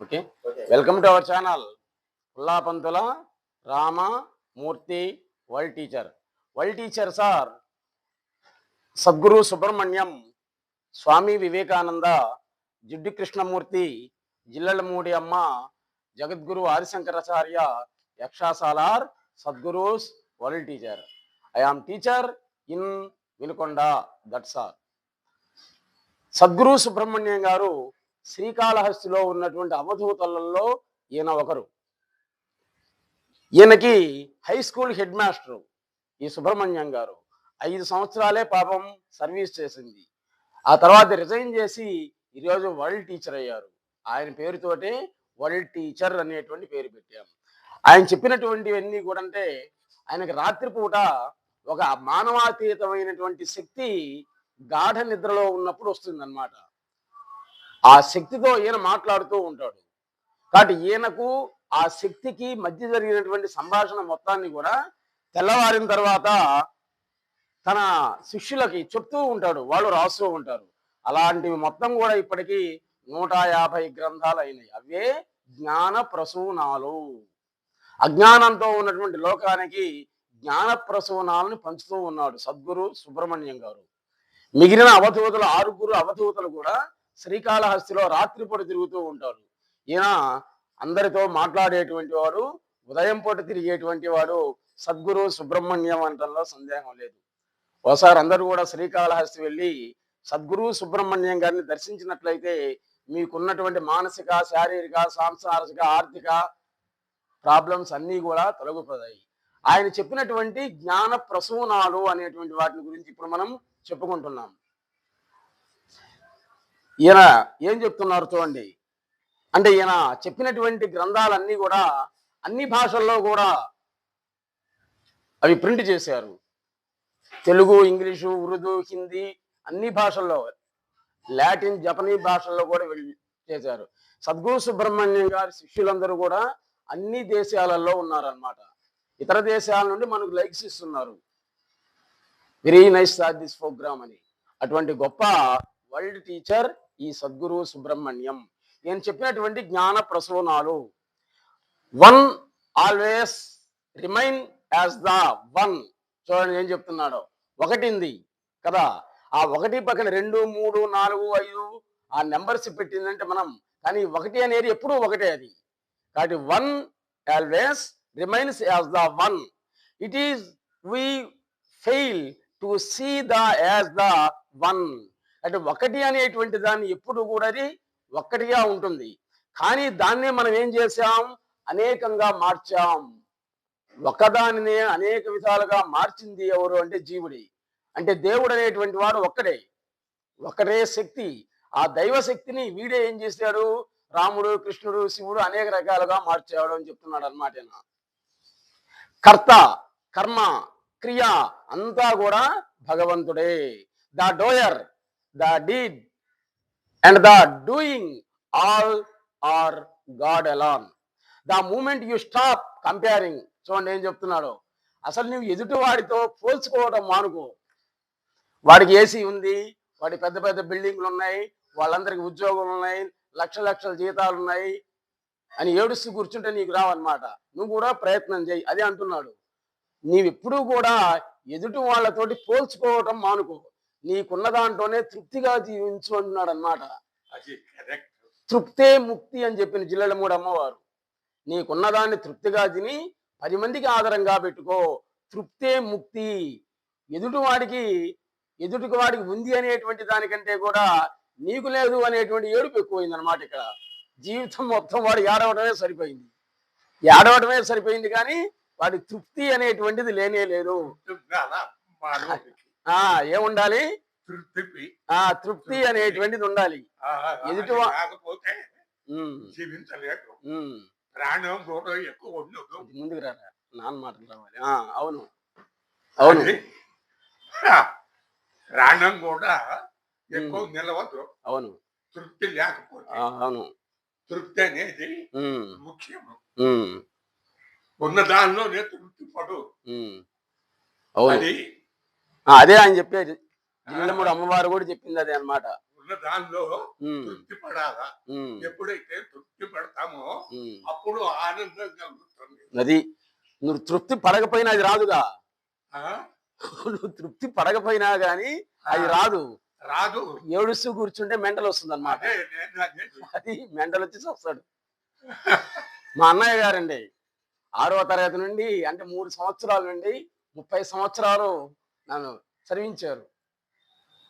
Okay welcome to our channel Ullapantula Rama Murthy world teacher world teacher sir Sadguru Subrahmanyam Swami Vivekananda Jiddu Krishnamurti Jillellamudi Amma Jagadguru Adi Shankaracharya యక్షాసాలార్ Sadgurus world teacher I am teacher in Vinukonda. That's all Sadguru Subrahmanyam garu శ్రీకాళహస్తిలో ఉన్నటువంటి అవధూతలలో ఈయన ఒకరు. ఈయనకి high school head master ఈ సుబ్రహ్మణ్యం గారు. ఐదు సంవత్సరాలే పాపం service చేసింది. ఆ తర్వాత రిజైన్ చేసి ఈరోజు వరల్డ్ టీచర్ అయ్యారు. ఆయన పేరుతోటే వరల్డ్ టీచర్ అనేటువంటి పేరు పెట్టాం. ఆయన చెప్పినటువంటివన్నీ కూడా అంటే ఆయనకి రాత్రిపూట ఒక మానవాతీతమైనటువంటి శక్తి గాఢ నిద్రలో ఉన్నప్పుడు వస్తుందన్నమాట. ఆ శక్తితో ఈయన మాట్లాడుతూ ఉంటాడు. కాబట్టి ఈయనకు ఆ శక్తికి మధ్య జరిగినటువంటి సంభాషణ మొత్తాన్ని కూడా తెల్లవారిన తర్వాత తన శిష్యులకి చెప్తూ ఉంటాడు. వాళ్ళు రాస్తూ ఉంటారు. అలాంటివి మొత్తం కూడా ఇప్పటికీ నూట యాభై గ్రంథాలు అయినాయి. అవే జ్ఞాన ప్రసూనాలు. అజ్ఞానంతో ఉన్నటువంటి లోకానికి జ్ఞాన ప్రసూనాలను పంచుతూ ఉన్నాడు సద్గురు సుబ్రహ్మణ్యం గారు. మిగిలిన అవధూతలు ఆరుగురు అవధూతలు కూడా శ్రీకాళహస్తిలో రాత్రిపూట తిరుగుతూ ఉంటారు. ఈయన అందరితో మాట్లాడేటువంటి వాడు ఉదయం పూట తిరిగేటువంటి వాడు సద్గురు సుబ్రహ్మణ్యం అంటంలో సందేహం లేదు. ఒకసారి అందరూ కూడా శ్రీకాళహస్తి వెళ్ళి సద్గురు సుబ్రహ్మణ్యం గారిని దర్శించినట్లయితే మీకున్నటువంటి మానసిక శారీరక సాంసారిక ఆర్థిక ప్రాబ్లమ్స్ అన్నీ కూడా తొలగిపోతాయి. ఆయన చెప్పినటువంటి జ్ఞాన ప్రసూనాలు అనేటువంటి వాటిని గురించి ఇప్పుడు మనం చెప్పుకుంటున్నాం. ఈయన ఏం చెప్తున్నారు చూడండి. అంటే ఈయన చెప్పినటువంటి గ్రంథాలన్నీ కూడా అన్ని భాషల్లో కూడా అవి ప్రింట్ చేశారు. తెలుగు ఇంగ్లీషు ఉర్దూ హిందీ అన్ని భాషల్లో లాటిన్ జపనీస్ భాషల్లో కూడా చేశారు. సద్గురు సుబ్రహ్మణ్యం గారి శిష్యులందరూ కూడా అన్ని దేశాలలో ఉన్నారన్నమాట. ఇతర దేశాల నుండి మనకు లైక్స్ ఇస్తున్నారు. Very nice sir this program అని. అటువంటి గొప్ప వరల్డ్ టీచర్ ఈ సద్గురు సుబ్రహ్మణ్యం. నేను చెప్పినటువంటి జ్ఞాన ప్రసవనాలు one always remain as the one చూడండి ఏం చెప్తున్నాడో. ఒకటింది కదా. ఆ ఒకటి పక్కన రెండు మూడు నాలుగు ఐదు ఆ నెంబర్స్ పెట్టిందంటే మనం. కానీ ఒకటి అనేది ఎప్పుడూ ఒకటే అది. కాబట్టి one always remains as the one it is we fail to see the as the one అంటే ఒకటి అనేటువంటి దాన్ని ఎప్పుడు కూడా అది ఒక్కటిగా ఉంటుంది. కానీ దాన్నే మనం ఏం చేశాం? అనేకంగా మార్చాం. ఒకదానినే అనేక విధాలుగా మార్చింది ఎవరు అంటే జీవుడి. అంటే దేవుడు అనేటువంటి వాడు ఒక్కడే. ఒక్కటే శక్తి. ఆ దైవ శక్తిని వీడే ఏం చేశాడు? రాముడు కృష్ణుడు శివుడు అనేక రకాలుగా మార్చాడు అని చెప్తున్నాడు అనమాట కర్త కర్మ క్రియ అంతా కూడా భగవంతుడే. The doer the deed and the doing all are God alone the moment you stop comparing. చూడండి ఏం చెప్తున్నాడు. అసలు నువ్వు ఎదుటి వాడితో పోల్చుకోవడం మానుకో. వాడికి ఏసీ ఉంది వాడి పెద్ద పెద్ద బిల్డింగ్లు ఉన్నాయి వాళ్ళందరికి ఉద్యోగాలు ఉన్నాయి లక్ష లక్షల జీతాలు ఉన్నాయి అని ఏడుస్తూ కూర్చుంటే నీకు రావన్నమాట. నువ్వు కూడా ప్రయత్నం చేయి. అదే అంటున్నాడు. నీవెప్పుడూ కూడా ఎదుటి వాళ్ళతోటి పోల్చుకోవటం మానుకో. నీకున్న దాంట్లోనే తృప్తిగా జీవించు అంటున్నాడు అనమాట తృప్తే ముక్తి అని చెప్పిన జిల్లల మూడు అమ్మవారు నీకున్నదాన్ని తృప్తిగా తిని పది మందికి ఆధారంగా పెట్టుకో. తృప్తే ముక్తి. ఎదుటివాడికి ఎదుటికి వాడికి ఉంది అనేటువంటి దానికంటే కూడా నీకు లేదు అనేటువంటి ఏడుపు ఎక్కువైంది అనమాట ఇక్కడ. జీవితం మొత్తం వాడు ఏడవడమే సరిపోయింది. ఏడవడమే సరిపోయింది కానీ వాడి తృప్తి అనేటువంటిది లేనే లేదు. ఏముండాలి? తృప్తి. ఆ తృప్తి అనేటువంటిది ఉండాలి. ఎదుటి ముందుకు రారా? నాన్న మాటలు రావాలి. ఆ, అవును. అవును. ప్రాణం కూడా ఎక్కువ నిలవదు. అవును. తృప్తి లేకపోతే. అవును. తృప్తి అనేది ఉమ్, ముఖ్యం ఉమ్, ఉన్న దానిలోనే తృప్తి పడు. అది అదే ఆయన చెప్పేది. జిల్లెమ్మడు అమ్మవారు కూడా చెప్పింది అదే అనమాట ఉన్న దానిలో తృప్తి పడాలా? ఎప్పుడైతే తృప్తి పడతామో అప్పుడు ఆనందం కలుగుతుంది అది నువ్వు తృప్తి పడకపోయినా అది రాదుగా? నువ్వు తృప్తి పడకపోయినా గాని అది రాదు. రాదు. ఏడుస్తూ కూర్చుంటే మెంటల్ వస్తుంది అనమాట అదే మెంటల్ వచ్చి వస్తాడు. మా అన్నయ్య గారండి ఆరవ తరగతి నుండి అంటే మూడు సంవత్సరాల నుండి ముప్పై సంవత్సరాలు నన్ను చదివించారు.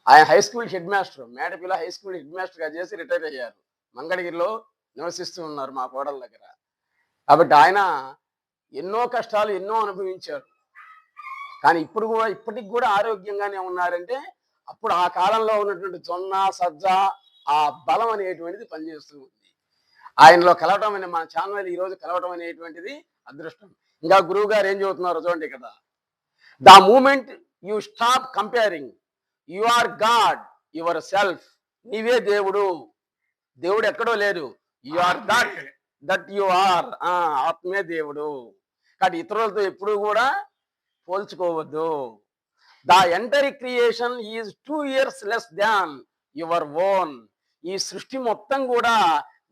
ఆయన high school head master Medapilla high school head మాస్టర్గా చేసి రిటైర్ అయ్యారు. మంగళగిరిలో నివసిస్తూ ఉన్నారు మా కోడల దగ్గర. కాబట్టి ఆయన ఎన్నో కష్టాలు ఎన్నో అనుభవించారు. కానీ ఇప్పుడు కూడా ఇప్పటికి కూడా ఆరోగ్యంగానే ఉన్నారంటే అప్పుడు ఆ కాలంలో ఉన్నటువంటి జొన్న సజ్జ ఆ బలం అనేటువంటిది పనిచేస్తూ ఉంది. ఆయనలో కలవటం అనే మన ఛానల్ ఈ రోజు కలవటం అనేటువంటిది అదృష్టం. ఇంకా గురువు గారు ఏం చెబుతున్నారు చూడండి ఇక్కడ the moment you stop comparing you are God yourself. నీవే దేవుడు. దేవుడు ఎక్కడో లేదు you are that that you are. ఆత్మే దేవుడు. కాబట్టి ఇతరులతో ఎప్పుడు కూడా పోల్చుకోవద్దు. The entire creation is two years less than your own ఈ సృష్టి మొత్తం కూడా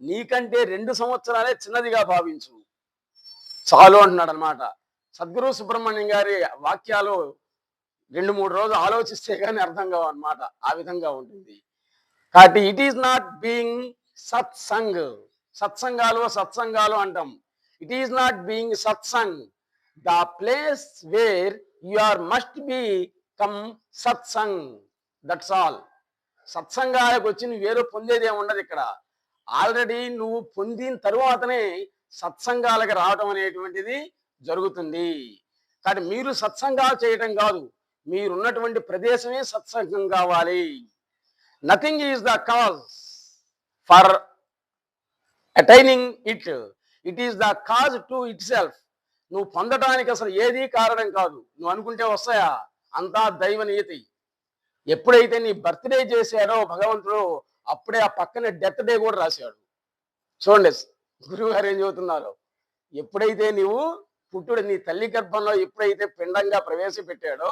నీకంటే రెండు సంవత్సరాలే చిన్నదిగా భావించు. చాలు అంటున్నాడు అనమాట సద్గురు సుబ్రహ్మణ్యం గారి వాక్యాలు రెండు మూడు రోజులు ఆలోచిస్తే కానీ అర్థం కావు అనమాట ఆ విధంగా ఉంటుంది. కాబట్టి it is not being satsang సత్సంగాలు సత్సంగాలు అంటాం. It is not being satsang the place where you are must be come satsang. That's all సత్సంగాలకు వచ్చి నువ్వు ఏదో పొందేది ఏమి ఉండదు ఇక్కడ. ఆల్రెడీ నువ్వు పొందిన తరువాతనే సత్సంగాలకు రావడం అనేటువంటిది జరుగుతుంది. కానీ మీరు సత్సంగాలు చేయటం కాదు. మీరున్నటువంటి ప్రదేశమే సత్సంగం కావాలి. Nothing is the cause for attaining it it is the cause to itself నువ్వు పొందడానికి అసలు ఏదీ కారణం కాదు. నువ్వు అనుకుంటే వస్తాయా? అంతా దైవ నియతి ఎప్పుడైతే నీ బర్త్డే చేశాడో భగవంతుడు అప్పుడే ఆ పక్కన డెత్ డే కూడా రాశాడు. చూడండి గురువు గారు ఏం చెబుతున్నారు? ఎప్పుడైతే నీవు పుట్టుడు నీ తల్లి గర్భంలో ఎప్పుడైతే పిండంగా ప్రవేశపెట్టాడో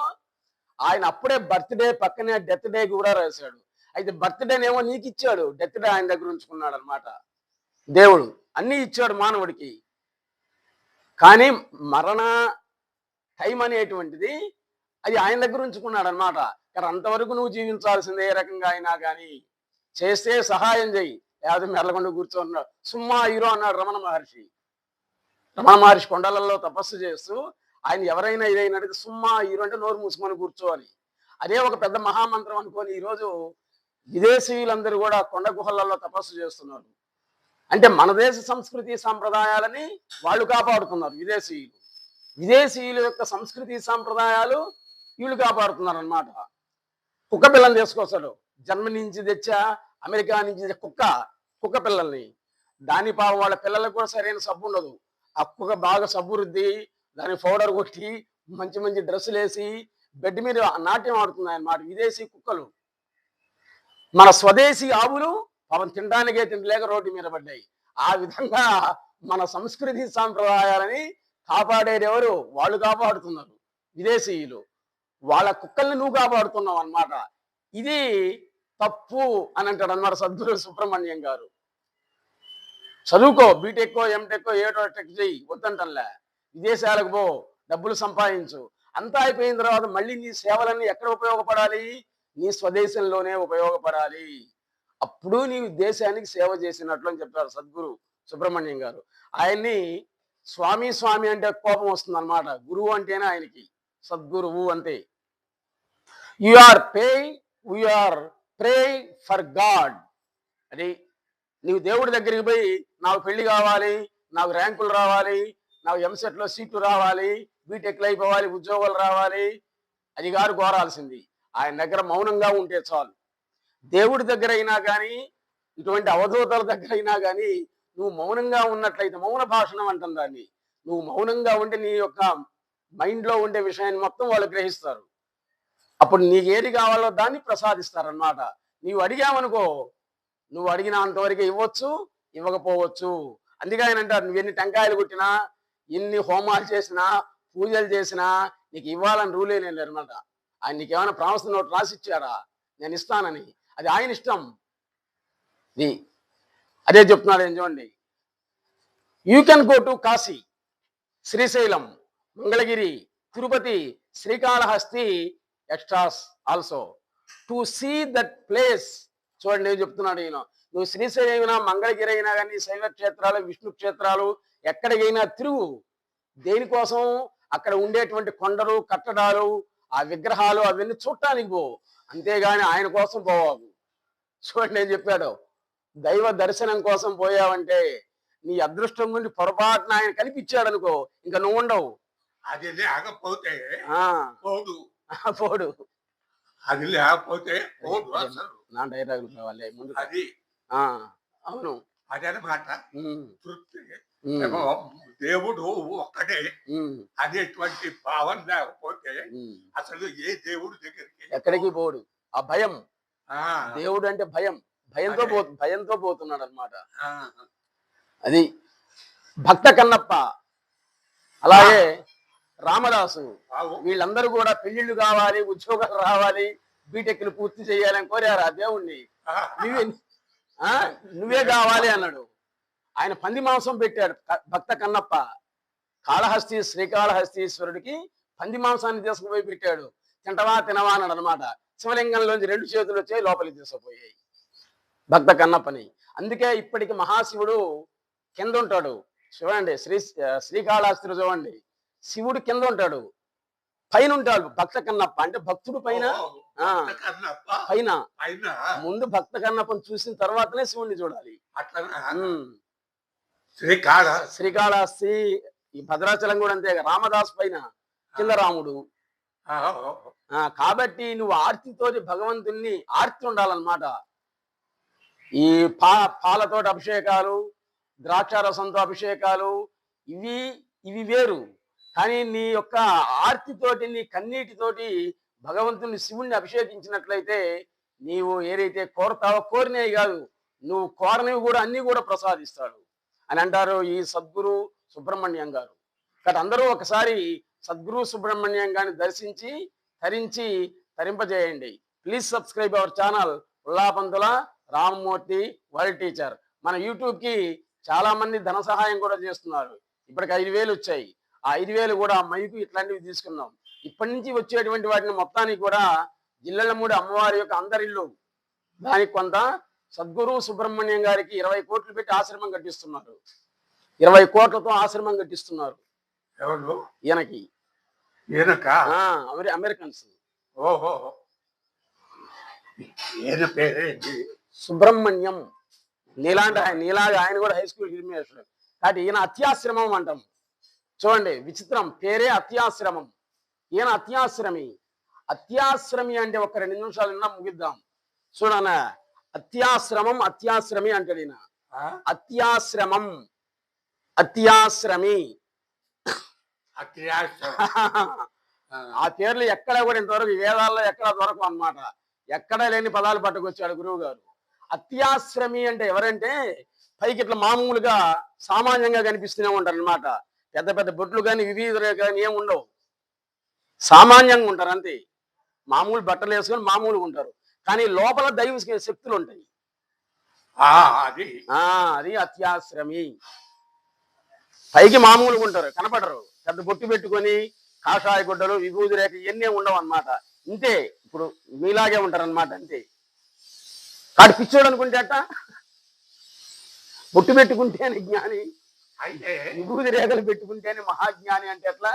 ఆయన అప్పుడే బర్త్డే పక్కనే డెత్ డే కూడా రాశాడు. అయితే బర్త్డేనేమో నీకు ఇచ్చాడు డెత్ డే ఆయన దగ్గర ఉంచుకున్నాడు అనమాట దేవుడు అన్ని ఇచ్చాడు మానవుడికి. కానీ మరణ టైం అనేటువంటిది అది ఆయన దగ్గర ఉంచుకున్నాడు అనమాట కానీ అంతవరకు నువ్వు జీవించాల్సిందే ఏ రకంగా అయినా కానీ చేస్తే సహాయం చేయి లేకపోతే మెరలకుండా కూర్చోన్నాడు సుమ్మా హీరో అన్నాడు రమణ మహర్షి. రమణ మహర్షి కొండలలో తపస్సు చేస్తూ ఆయన ఎవరైనా ఇదైనా అడిగితే సుమ్మా హీరో అంటే నోరు మూసుకొని కూర్చోవాలి అదే ఒక పెద్ద మహామంత్రం అనుకొని ఈరోజు విదేశీయులందరూ కూడా కొండ గుహలలో తపస్సు చేస్తున్నారు. అంటే మన దేశ సంస్కృతి సాంప్రదాయాలని వాళ్ళు కాపాడుతున్నారు విదేశీయులు. విదేశీయుల యొక్క సంస్కృతి సాంప్రదాయాలు వీళ్ళు కాపాడుతున్నారు అనమాట కుక్క పిల్లల్ని తీసుకొస్తాడు. జన్మ నుంచి తెచ్చా అమెరికా నుంచి కుక్క కుక్క పిల్లల్ని. దాని పాపం వాళ్ళ పిల్లలకు కూడా సరైన సబ్బు ఉండదు. ఆ కుక్క బాగా సబ్బు రుద్ది దాని పౌడర్ కొట్టి మంచి మంచి డ్రెస్సులు వేసి బెడ్ మీద నాట్యం ఆడుతున్నాయి అన్నమాట విదేశీ కుక్కలు. మన స్వదేశీ ఆవులు పాపం తినడానికే తినలేక రోడ్డు మీద పడ్డాయి. ఆ విధంగా మన సంస్కృతి సాంప్రదాయాలని కాపాడేది ఎవరు? వాళ్ళు కాపాడుతున్నారు. విదేశీయులు. వాళ్ళ కుక్కల్ని నువ్వు కాపాడుతున్నావు అన్నమాట. ఇది తప్పు అని అంటాడు అన్నమాట సద్గురు సుబ్రహ్మణ్యం గారు. చదువుకో బీటెక్కో ఎంటెక్కో ఏటో టెక్ చెయ్యి వద్దంటంలే. విదేశాలకు పో డబ్బులు సంపాదించు. అంతా అయిపోయిన తర్వాత మళ్ళీ నీ సేవలన్నీ ఎక్కడ ఉపయోగపడాలి? నీ స్వదేశంలోనే ఉపయోగపడాలి. అప్పుడు నీవు దేశానికి సేవ చేసినట్లు అని చెప్తారు సద్గురు సుబ్రహ్మణ్యం గారు. ఆయన్ని స్వామి స్వామి అంటే కోపం వస్తుంది అనమాట గురువు అంటేనే ఆయనకి. సద్గురువు అంతే. You are pay are pray for God. అది నీవు దేవుడి దగ్గరికి పోయి నాకు పెళ్ళి కావాలి నాకు ర్యాంకులు రావాలి నాకు ఎంసెట్లో సీట్లు రావాలి బీటెక్లు అయిపోవాలి ఉద్యోగాలు రావాలి. అది గారు కోరాల్సింది. ఆయన దగ్గర మౌనంగా ఉంటే చాలు. దేవుడి దగ్గర అయినా కానీ ఇటువంటి అవధూతల దగ్గర అయినా కానీ నువ్వు మౌనంగా ఉన్నట్లయితే మౌన భాషణం అంటాం దాన్ని. నువ్వు మౌనంగా ఉంటే నీ యొక్క మైండ్లో ఉండే విషయాన్ని మొత్తం వాళ్ళు గ్రహిస్తారు. అప్పుడు నీకు ఏది కావాలో దాన్ని ప్రసాదిస్తారనమాట నీవు అడిగావనుకో నువ్వు అడిగినంతవరకు ఇవ్వచ్చు ఇవ్వకపోవచ్చు. అందుకే ఆయన అంటారు నువ్వు ఎన్ని టెంకాయలు కొట్టినా ఎన్ని హోమాలు చేసినా పూజలు చేసినా నీకు ఇవ్వాలని రూలే లేదు అనమాట ఆయన నీకేమైనా ప్రామిస్ నోట్ రాసిచ్చారా నేను ఇస్తానని. అది ఆయన ఇష్టం. ఇది అదే చెప్తున్నాడు ఏం చూడండి. You can go to Kashi Srisailam Mangalagiri Tirupati Srikalahasti extras also to see that place చూడండి నేను చెప్తున్నాడు ఈయన. నువ్వు శ్రీశైలం అయినా మంగళగిరి అయినా కానీ శైవ క్షేత్రాలు విష్ణు క్షేత్రాలు ఎక్కడికైనా తిరుగు. దేనికోసం? అక్కడ ఉండేటువంటి కొండలు కట్టడాలు ఆ విగ్రహాలు అవన్నీ చూడటానికి పో. అంతేగాని ఆయన కోసం పోవాలి చూడండి నేను చెప్పాడు. దైవ దర్శనం కోసం పోయావంటే నీ అదృష్టం నుండి పొరపాటున ఆయన కనిపించాడు అనుకో ఇంకా నువ్వు ఉండవు. అది లేకపోతే పోడు. అది లేకపోతే నా డైలాగులు కావాలి ముందు అది. ఆ అవును. అదనమాట తృప్తి దేవుడు ఒక్కడే. ఉమ్, అనేటువంటి భావన లేకపోతే. అసలు ఏ దేవుడి దగ్గరికి ఎక్కడికి పోడు? ఆ భయం. ఆ, దేవుడు అంటే భయం. భయంతో. పో భయంతో పోతున్నాడు అనమాట అది భక్త కన్నప్ప. అలాగే రామదాసు. వీళ్ళందరూ కూడా పెళ్ళిళ్ళు కావాలి ఉద్యోగాలు రావాలి బీటెక్లు పూర్తి చేయాలని కోరారు ఆ దేవుణ్ణి నువ్వే ఆ, నువ్వే కావాలి అన్నాడు. ఆయన పంది మాంసం పెట్టాడు భక్త కన్నప్ప. కాళహస్తి శ్రీకాళహస్తీశ్వరుడికి పంది మాంసాన్ని తీసుకుపోయి పెట్టాడు. తింటవా తినవా అన్నాడు అనమాట శివలింగంలోంచి రెండు చేతులు వచ్చాయి లోపలికి తీసుకుపోయాయి. భక్త కన్నప్పని. అందుకే ఇప్పటికి మహాశివుడు కింద ఉంటాడు. చూడండి శ్రీ శ్రీకాళహస్తిలో చూడండి. శివుడు కింద ఉంటాడు. పైన ఉంటాడు భక్త కన్నప్ప. అంటే భక్తుడు పైన పైన. ముందు భక్త కన్నప్పని చూసిన తర్వాతనే శివుణ్ణి చూడాలి. శ్రీకాళ. శ్రీకాళహస్తి ఈ భద్రాచలం కూడా అంతే రామదాస్ పైన కింద రాముడు. కాబట్టి నువ్వు ఆర్తితోటి భగవంతుణ్ణి ఆర్తి ఉండాలన్నమాట. ఈ పా పాలతోటి అభిషేకాలు ద్రాక్షారసంతో అభిషేకాలు ఇవి ఇవి వేరు. కానీ నీ యొక్క ఆర్తితోటి నీ కన్నీటితోటి భగవంతుని శివుణ్ణి అభిషేకించినట్లయితే నీవు ఏదైతే కోరతావో కోరినవి కాదు నువ్వు కోరనివి కూడా అన్నీ కూడా ప్రసాదిస్తాడు అని అంటారు ఈ సద్గురు సుబ్రహ్మణ్యం గారు. కాబట్టి అందరూ ఒకసారి సద్గురు సుబ్రహ్మణ్యం గారిని దర్శించి తరించి తరింపజేయండి. Please subscribe our channel Ullapantula Ramamurthy world teacher. మన యూట్యూబ్కి చాలామంది ధన సహాయం కూడా చేస్తున్నారు. ఇప్పటికి ఐదు వేలు వచ్చాయి. ఆ ఐదు వేలు కూడా మైకు ఇట్లాంటివి తీసుకున్నాం. ఇప్పటి నుంచి వచ్చేటువంటి వాటిని మొత్తానికి కూడా జిల్లెళ్ళమూడి అమ్మవారి యొక్క అందరిల్లు దానికి కొంత సద్గురు సుబ్రహ్మణ్యం గారికి ఇరవై కోట్లు పెట్టి ఆశ్రమం కట్టిస్తున్నారు. ఇరవై కోట్లతో ఆశ్రమం కట్టిస్తున్నారు. ఎవరు ఈయనకి. అమెరికన్స్. ఓహో. ఈయన పేరేంటి సుబ్రహ్మణ్యం. నీలాంటి ఆయన నీలాగా ఆయన కూడా హై స్కూల్ కాబట్టి ఈయన అత్యాశ్రమం అంటాం. చూడండి విచిత్రం. పేరే అత్యాశ్రమం. ఈయన అత్యాశ్రమి. అత్యాశ్రమి అంటే ఒక రెండు నిమిషాలు విన్నా ముగిద్దాం. చూడన అత్యాశ్రమం అత్యాశ్రమి అంటాడు ఈయన. ఆ? అత్యాశ్రమం. అత్యాశ్రమి. అత్యాశం ఆ, ఆ పేర్లు ఎక్కడ కూడా ఇంతవరకు ఈ వేదాల్లో ఎక్కడ దొరకవు అన్నమాట. ఎక్కడ లేని పదాలు పట్టుకొచ్చాడు గురువు గారు అత్యాశ్రమి అంటే ఎవరంటే పైకి ఇట్లా మామూలుగా సామాన్యంగా కనిపిస్తూనే ఉంటారు అనమాట పెద్ద పెద్ద బొట్లు కానీ వివిధ కానీ ఏమి ఉండవు. సామాన్యంగా ఉంటారు అంతే. మామూలు బట్టలు వేసుకొని మామూలుగా ఉంటారు. కానీ లోపల దైవ శక్తులు ఉంటాయి అది. అత్యాశ్రమి. పైకి మామూలుగా ఉంటారు కనపడరు. పెద్ద బొట్టు పెట్టుకొని కాషాయ గుడ్డలు విభూతి రేఖ ఇవన్నీ ఉండవు అన్నమాట. ఇంతే. ఇప్పుడు మీలాగే ఉంటారు అనమాట అంతే. కాడు పిచ్చోడు అనుకుంటే అట్ట బొట్టు పెట్టుకుంటేనే జ్ఞాని. అయితే విభూతి రేఖలు పెట్టుకుంటేనే మహాజ్ఞాని అంటే ఎట్లా.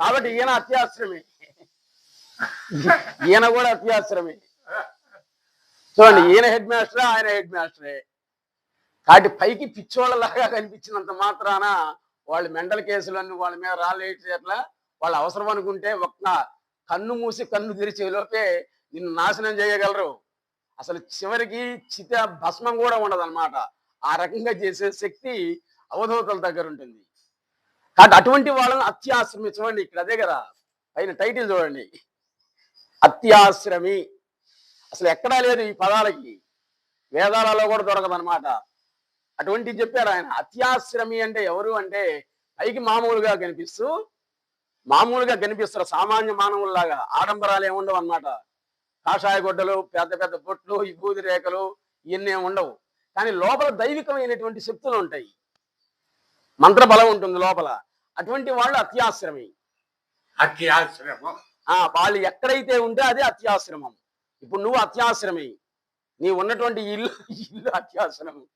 కాబట్టి ఈయన అత్యాశ్రమే. ఈయన కూడా అత్యాశ్రమే. చూడండి ఈయన హెడ్ మాస్టర్ ఆయన హెడ్ మాస్టరే. కాబట్టి పైకి పిచ్చోళ్ళలాగా కనిపించినంత మాత్రాన వాళ్ళు మెంటల్ కేసులన్నీ వాళ్ళ మీద రాలేట్లా వాళ్ళు అవసరం అనుకుంటే ఒక్క కన్ను మూసి కన్ను తెరిచే లోపే నిన్ను నాశనం చేయగలరు. అసలు చివరికి చిత భస్మం కూడా ఉండదు ఆ రకంగా చేసే శక్తి అవధూతల దగ్గర ఉంటుంది. కాబట్టి అటువంటి వాళ్ళని అత్యాశ్రమి చూడండి ఇక్కడ అదే కదా పైన టైటిల్ చూడండి. అత్యాశ్రమి. అసలు ఎక్కడా లేదు ఈ పదాలకి. వేదాలలో కూడా దొరకదు అనమాట అటువంటిది చెప్పారు ఆయన. అత్యాశ్రమి అంటే ఎవరు అంటే పైకి మామూలుగా కనిపిస్తూ మామూలుగా కనిపిస్తారు సామాన్య మానవుల్లాగా ఆడంబరాలు ఏమి ఉండవు అన్నమాట. కాషాయ గుడ్డలు పెద్ద పెద్ద బొట్లు ఈ బూది రేఖలు ఇవన్నీ ఉండవు. కానీ లోపల దైవికమైనటువంటి శక్తులు ఉంటాయి. మంత్ర బలం ఉంటుంది లోపల. అటువంటి వాళ్ళు అత్యాశ్రమి. అత్యాశ్రమం. ఆ వాళ్ళు ఎక్కడైతే ఉంటే అదే అత్యాశ్రమం. ఇప్పుడు నువ్వు అత్యాశ్రమి. నీ ఉన్నటువంటి ఇల్లు ఇల్లు అత్యాశ్రమం.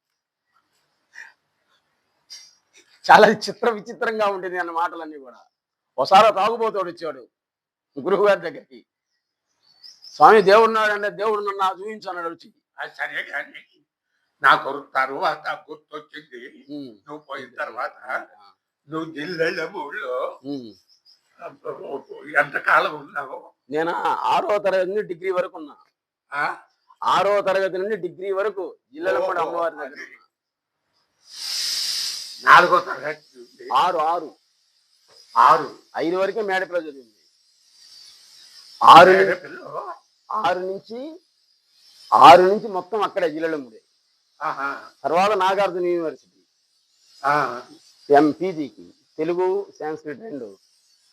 చాలా చిత్ర విచిత్రంగా ఉంటుంది అన్న మాటలన్నీ కూడా. ఒకసారి తాగుబోతాడు వచ్చాడు గురువు గారి దగ్గరికి. స్వామి దేవుడున్నాడు అంటే దేవుడు నన్ను చూపించు అన్నాడు వచ్చి అది సరే కానీ నాకు తరువాత గుర్తొచ్చింది నువ్వు పోయిన తర్వాత నువ్వు జిల్లెళ్ళ ఊళ్ళో. ఎంతకాలం ఉన్నావు? నేను? ఆరో తరగతి నుండి డిగ్రీ వరకు ఉన్నా. ఆ? ఆరో తరగతి నుండి డిగ్రీ వరకు జిల్లాలో కూడా అమ్మవారి దగ్గర. నాలుగో తరగతి ఆరు ఆరు. ఆరు. ఐదు వరకే మేడపిల్ల చదివింది. ఆరు ఆరు నుంచి ఆరు నుంచి మొత్తం అక్కడే జిల్లలమ్ముడే తర్వాత నాగార్జున యూనివర్సిటీ. ఎంపీజీకి తెలుగు సంస్కృత్ రెండు.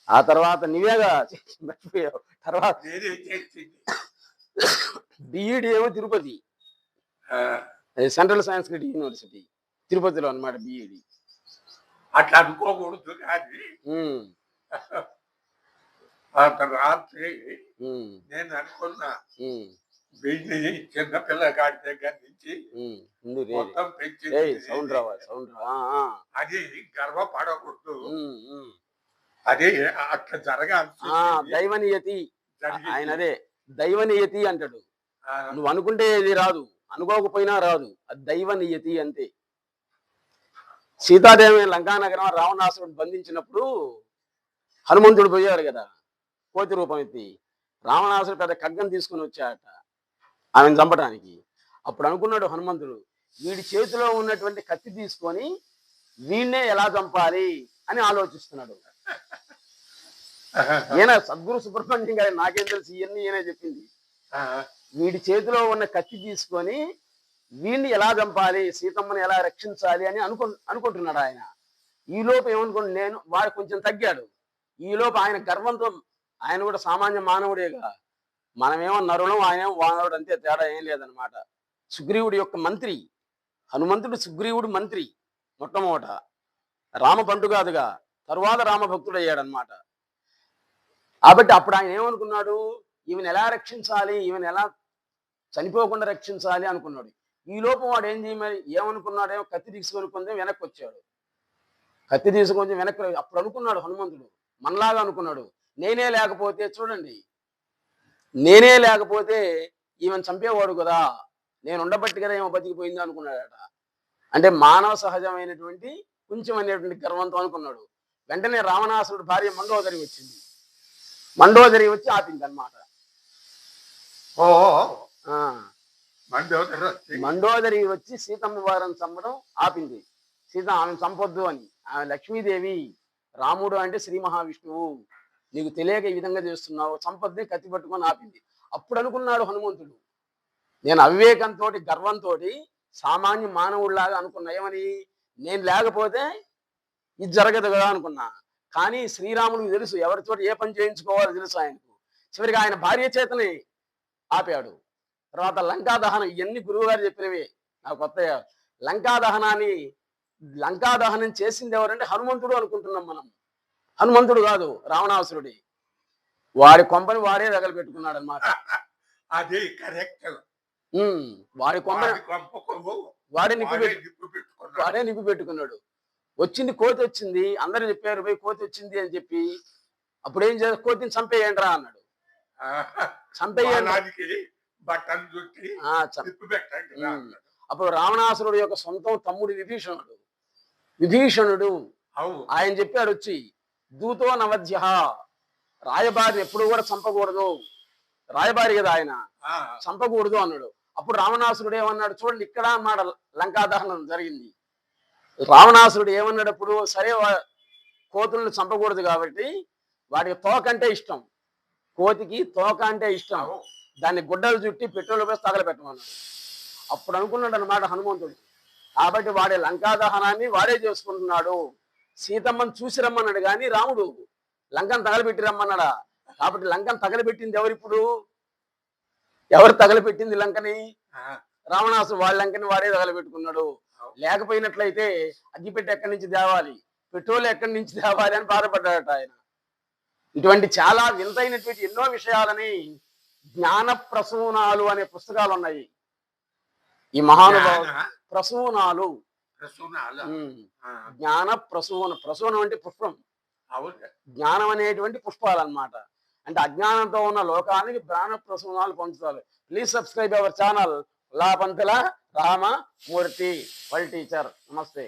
ఆ తర్వాత నివేగా మర్చిపోయావు. తర్వాత బిఈడి ఏమో తిరుపతి. Central Sanskrit university. తిరుపతిలో అన్నమాట బిఈడి అట్లా అనుకోకూడదు కానీ ఆ రాత్రి నేను అనుకున్నా వీడిని చిన్న పిల్లగాడి దగ్గర నుంచి మొత్తం పెంచి సౌండ్ రావాలి సౌండ్ అది గర్వపడకూడదు. అది అట్లా దైవనియతి. ఆయన అదే దైవనియతి అంటాడు. నువ్వు అనుకుంటే ఇది రాదు అనుకోకపోయినా రాదు అది దైవనియతి అంతే. సీతాదేవి లంకానగరం రావణాసురుడు బంధించినప్పుడు హనుమంతుడు పోయాడు కదా కోతి రూపం ఎత్తి. రావణాసుడు పెద్ద ఖడ్గం తీసుకుని వచ్చాడట. ఆమెను చంపడానికి అప్పుడు అనుకున్నాడు హనుమంతుడు వీడి చేతిలో ఉన్నటువంటి కత్తి తీసుకొని వీడినే ఎలా చంపాలి? అని ఆలోచిస్తున్నాడు. ఈయన సద్గురు సుబ్రహ్మణ్యం గారి నాకేం తెలుసు ఇవన్నీ ఈయనే చెప్పింది. వీడి చేతిలో ఉన్న కత్తి తీసుకొని వీడిని ఎలా చంపాలి సీతమ్మని ఎలా రక్షించాలి? అని అనుకు అనుకుంటున్నాడు ఆయన. ఈ లోపు ఏమనుకోండి నేను వాడు కొంచెం తగ్గాడు. ఈ లోపు ఆయన గర్వంతో ఆయన కూడా సామాన్య మానవుడేగా. మనమేమో నరులం ఆయనేమో వానరుడు అంతే తేడా ఏం లేదనమాట సుగ్రీవుడి యొక్క మంత్రి హనుమంతుడు సుగ్రీవుడు మంత్రి మొట్టమొదట. రామ పండుగాదుగా తరువాత రామభక్తుడు అయ్యాడనమాట కాబట్టి అప్పుడు ఆయన ఏమనుకున్నాడు? ఈమెను ఎలా రక్షించాలి? ఈమెను ఎలా చనిపోకుండా రక్షించాలి అనుకున్నాడు. ఈ లోపం వాడు ఏం చేయమని ఏమనుకున్నాడేమో కత్తి తీసుకొని కొంచెం వెనక్కి వచ్చాడు కత్తి తీసుకొని వెనక్కి అప్పుడు అనుకున్నాడు హనుమంతుడు. మనలాగా అనుకున్నాడు. నేనే లేకపోతే చూడండి నేనే లేకపోతే ఈమెను చంపేవాడు కదా. నేను ఉండబట్టి కదా ఏమో బతికిపోయింది అనుకున్నాడట. అంటే మానవ సహజమైనటువంటి కొంచెం అనేటువంటి గర్వంతో అనుకున్నాడు. వెంటనే రావణాసురుడు భార్య మండోదరి వచ్చింది. మండోదరి వచ్చి ఆపింది అనమాట మండోదరి వచ్చి. సీతమ్మ వారిని చంపడం ఆపింది. సీత ఆమెను చంపొద్దు అని. ఆమె లక్ష్మీదేవి రాముడు అంటే శ్రీ మహావిష్ణువు. నీకు తెలియక ఈ విధంగా చేస్తున్నావు చంపొద్దని కత్తి పట్టుకొని ఆపింది. అప్పుడు అనుకున్నాడు హనుమంతుడు. నేను అవివేకంతో గర్వంతో సామాన్య మానవుడిలాగా అనుకున్నా. ఏమని? నేను లేకపోతే ఇది జరగదు కదా అనుకున్నా. కానీ శ్రీరాముడికి తెలుసు ఎవరితో ఏ పని చేయించుకోవాలో తెలుసు ఆయనకు. చివరికి ఆయన భార్య చేతనే ఆపాడు. తర్వాత లంకా దహనం ఇవన్నీ గురువుగారు చెప్పినవి చెప్పినవే. నాకు కొత్త లంకా దహనాన్ని లంకా దహనం చేసింది ఎవరంటే హనుమంతుడు అనుకుంటున్నాం మనం. హనుమంతుడు కాదు రావణాసురుడి. వాడి కొంపని వాడే తగలు పెట్టుకున్నాడు అనమాట అది కరెక్ట్. వాడి కొంపని వాడే నిప్పు వాడే నిప్పు పెట్టుకున్నాడు. వాడే నిప్పు పెట్టుకున్నాడు. వచ్చింది కోతి వచ్చింది అందరూ చెప్పారు పోయి కోతి వచ్చింది అని చెప్పి అప్పుడు ఏం చేయాలి? కోతిని చంపేయండి. రా అన్నాడు. చంపేయండి. అప్పుడు రావణాసురుడు యొక్క సొంతం తమ్ముడు విభీషణుడు. విభీషణుడు ఆయన చెప్పాడు వచ్చి దూతో నవధ్య రాయబారిని ఎప్పుడు కూడా చంపకూడదు. రాయబారి కదా ఆయన. చంపకూడదు అన్నాడు. అప్పుడు రావణాసురుడు ఏమన్నాడు చూడండి ఇక్కడ అన్నాడు లంకా దహనం జరిగింది. రావణాసురుడు ఏమన్నాడు అప్పుడు సరే వా- కోతులను చంపకూడదు కాబట్టి వాడికి తోక అంటే ఇష్టం. కోతికి తోక అంటే ఇష్టం. దాన్ని గుడ్డలు చుట్టి పెట్రోల్ వేసి తగలబెట్టమన్నాడు. అప్పుడు అనుకున్నాడు అనమాట హనుమంతుడు. కాబట్టి వాడి లంకా దహనాన్ని వాడే చేసుకుంటున్నాడు. సీతమ్మని చూసి రమ్మన్నాడు కానీ రాముడు లంకను తగలబెట్టి రమ్మన్నాడా? కాబట్టి లంకను తగలబెట్టింది ఎవరు ఇప్పుడు? ఎవరు తగలబెట్టింది లంకని? రావణాసు వాళ్ళ లంకని వాడే తగలబెట్టుకున్నాడు. లేకపోయినట్లయితే అగ్గిపెట్టి ఎక్కడి నుంచి తేవాలి? పెట్రోల్ ఎక్కడి నుంచి తేవాలి అని బాధపడ్డాడట ఆయన. ఇటువంటి చాలా వింతైనటువంటి ఎన్నో విషయాలని జ్ఞాన ప్రసూనాలు అనే పుస్తకాలు ఉన్నాయి ఈ మహానుభావుడు జ్ఞాన? ప్రసూనాలు. జ్ఞాన ప్రసూన ప్రసూనం అంటే పుష్పం. జ్ఞానం అనేటువంటి పుష్పాలు అన్నమాట అంటే అజ్ఞానంతో ఉన్న లోకానికి జ్ఞాన ప్రసూనాలు పంచుతారు. Please subscribe our channel Ullapantula Rama Murthy world teacher. నమస్తే.